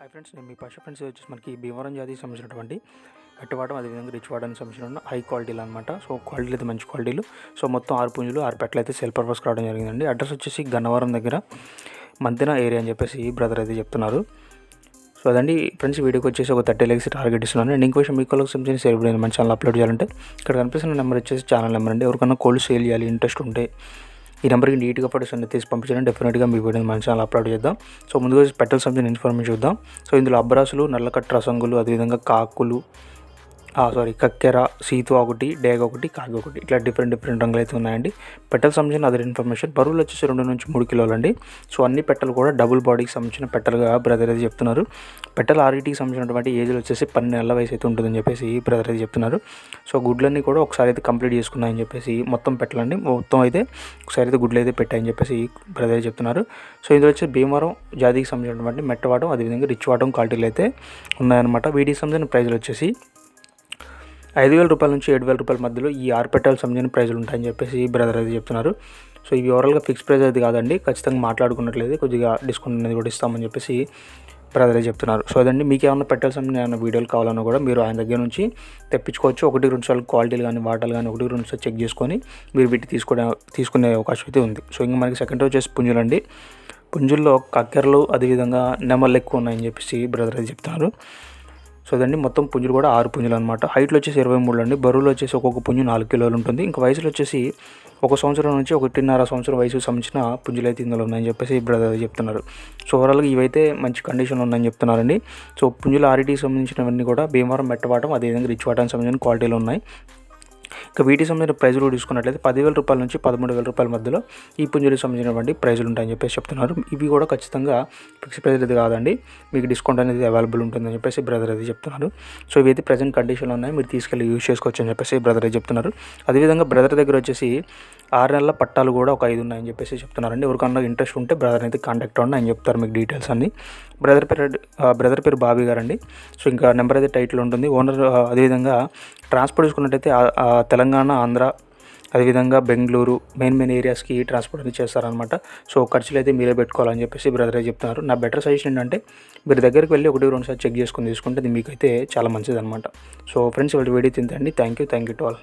Hi friends నేను మీ పశు friends. వచ్చేసి మనకి భీమవరం జాతికి సంబంధించినటువంటి పెట్టవాడడం అదేవిధంగా రిచ్ వాడడానికి సంబంధించిన హై క్వాలిటీలు అనమాట సో క్వాలిటీలు అయితే మంచి క్వాలిటీలు సో మొత్తం ఆరు పుంజులు ఆరు పెట్టలు అయితే సెల్ పర్పస్ రావడం జరిగిందండి. అడ్రస్ వచ్చేసి గన్నవరం దగ్గర మంతెన ఏరియా అని చెప్పేసి బ్రదర్ అయితే చెప్తున్నారు. సో అదండి ఫ్రెండ్స్ వీడియోకి వచ్చేసి ఒక థర్టీ లెగ్స్ టార్గెట్ ఇస్తున్నాను. అండ్ ఇంకో విషయం మీ కాలకు సంబంధించిన సేల్ మన ఛానల్ అప్లోడ్ చేయాలంటే. ఇక్కడ కనిపిస్తున్న నెంబర్ వచ్చేసి ఛానల్ నెంబర్ అండి. ఎవరికైనా కోల్డ్ సేల్ చేయాలి ఇంట్రెస్ట్ ఉంటే ఈ నెంబర్కి నీట్గా ఫోటోస్ అన్ని తీసి పంపించడం. డెఫినెట్గా మీ వీడియో మన ఛానల్ అప్లోడ్ చేద్దాం. సో ముందుగా పెట్టాల్సిన సంబంధించిన ఇన్ఫర్మేషన్ చూద్దాం. సో ఇందులో అబ్బరాసులు నల్లకట్ట రసంగులు అదేవిధంగా కాకులు సారీ కక్కెర సీతు ఒకటి డేగ ఒకటి కాగి ఒకటి. ఇట్లా డిఫరెంట్ డిఫరెంట్ రంగులు అయితే ఉన్నాయండి. పెట్టెలకు సంబంధించిన అదర్ ఇన్ఫర్మేషన్ బరువులు వచ్చేసి రెండు నుంచి మూడు కిలోలు అండి సో అన్ని పెట్టలు కూడా డబుల్ బాడీకి సంబంధించిన పెట్టెలుగా బ్రదర్ అయితే చెప్తున్నారు. పెట్టెలు ఆర్ఈటీకి సంబంధించినటువంటి ఏజ్లు వచ్చేసి పన్నెండు నెలల వయసు అయితే ఉంటుందని చెప్పేసి బ్రదర్ అయితే చెప్తున్నారు. సో గుడ్లన్నీ కూడా ఒకసారి అయితే కంప్లీట్ చేసుకున్నాయని చెప్పేసి మొత్తం పెట్టలండి. మొత్తం అయితే ఒకసారి అయితే గుడ్లు అయితే పెట్టాయని చెప్పేసి బ్రదర్ చెప్తున్నారు. సో ఇందులో వచ్చి భీమవరం జాతికి సంబంధించినటువంటి మెట్టవాటం అదేవిధంగా రిచ్ వాటం క్వాలిటీలు అయితే ఉన్నాయన్నమాట. వీటికి సంబంధించిన ప్రైజ్లు వచ్చేసి ఐదు వేల రూపాయల నుంచి ఏడు వేల రూపాయల మధ్యలో ఈ ఆరు పెట్టాలు సంబంధించిన ప్రైజులు ఉంటాయని చెప్పేసి బ్రదర్ అయితే చెప్తున్నారు. సో ఇవి ఓవరాల్గా ఫిక్స్ ప్రైస్ అది కాదండి ఖచ్చితంగా మాట్లాడుకున్నట్లయితే కొద్దిగా డిస్కౌంట్ అనేది కూడా ఇస్తామని చెప్పేసి బ్రదర్ అయితే చెప్తున్నారు. సో అదండి మీకు ఏమైనా పెట్టాల్సిన ఏమైనా వీడియోలు కావాలన్నా కూడా మీరు ఆయన దగ్గర నుంచి తెప్పించుకోవచ్చు. ఒకటి రెండు సార్లు క్వాలిటీలు కానీ వాటాలు కానీ ఒకటి రెండు సార్లు చెక్ చేసుకొని మీరు వీటి తీసుకునే తీసుకునే అవకాశం అయితే ఉంది. సో ఇంకా మనకి సెకండ్ వచ్చేసి పుంజులండి పుంజుల్లో కక్కెరలు అదేవిధంగా నెమళ్ళు ఎక్కువ ఉన్నాయని చెప్పేసి బ్రదర్ అయితే చెప్తున్నారు. సో మొత్తం పుంజులు కూడా ఆరు పుంజులు అనమాట హైట్లో వచ్చేసి ఇరవై మూడు అండి. బరువులు వచ్చేసి ఒక్కొక్క పుంజు నాలుగు కిలోలు ఉంటుంది. ఇంకా వయసులో వచ్చేసి ఒక సంవత్సరం నుంచి ఒకటిన్నర సంవత్సరం వయసు సంబంధించిన పుంజులు అయితే ఇందులో ఉన్నాయని చెప్పేసి బ్రదర్ చెప్తున్నారు. సో ఓవరాల్గా ఇవైతే మంచి కండిషన్లో ఉన్నాయని చెప్తున్నారండి. సో పుంజుల ఆరిటీకి సంబంధించినవన్నీ కూడా భీమవరం మెట్టవాటం అదేవిధంగా రిచ్ వాటానికి సంబంధించిన క్వాలిటీలు ఉన్నాయి. ఇక వీటికి సంబంధించిన ప్రైజులు చూసుకున్నట్లయితే పదివేల రూపాయల నుంచి పదమూడు వేల రూపాయల మధ్యలో ఈ పుంజులకు సంబంధించినటువంటి ప్రైజులు ఉంటాయని చెప్పేసి చెప్తున్నారు. ఇవి కూడా ఖచ్చితంగా ఫిక్స్ ప్రైజ్ అయితే కాదండి. మీకు డిస్కౌంట్ అనేది అవైలబుల్ ఉంటుందని చెప్పేసి బ్రదర్ అయితే చెప్తున్నారు. సో ఇవైతే ప్రజెంట్ కండిషన్లో ఉన్నాయి. మీరు తీసుకెళ్ళి యూజ్ చేసుకోవచ్చు అని చెప్పేసి బ్రదర్ అయితే చెప్తున్నారు. అదేవిధంగా బ్రదర్ దగ్గర వచ్చేసి ఆరు నెలల పట్టాలు కూడా ఒక ఐదు ఉన్నాయని చెప్పేసి చెప్తున్నారండి. ఎవరికన్నా ఇంట్రెస్ట్ ఉంటే బ్రదర్ అయితే కాంటాక్ట్ అవ్వండి. అని చెప్తారు మీకు డీటెయిల్స్ అన్ని. బ్రదర్ పేరు బ్రదర్ పేరు బాబీ గారు అండి సో ఇంకా నెంబర్ అయితే టైటిల్ ఉంటుంది. ఓనర్ అదేవిధంగా ట్రాన్స్పోర్ట్ చూసుకున్నట్టయితే తెలంగాణ ఆంధ్ర అదేవిధంగా బెంగళూరు మెయిన్ మెయిన్ ఏరియాస్కి ట్రాన్స్పోర్ట్ అనేది చేస్తారనమాట సో ఖర్చులు అయితే మీరే పెట్టుకోవాలని చెప్పేసి బ్రదర్ చెప్తున్నారు నా బెటర్ సజెషన్ ఏంటంటే మీరు దగ్గరికి వెళ్ళి ఒకటి రెండు సార్లు చెక్ చేసుకుని తీసుకుంటే అది మీకైతే చాలా మంచిది అనమాట సో ఫ్రెండ్స్ వాళ్ళు video తింతండి thank you thank you to all.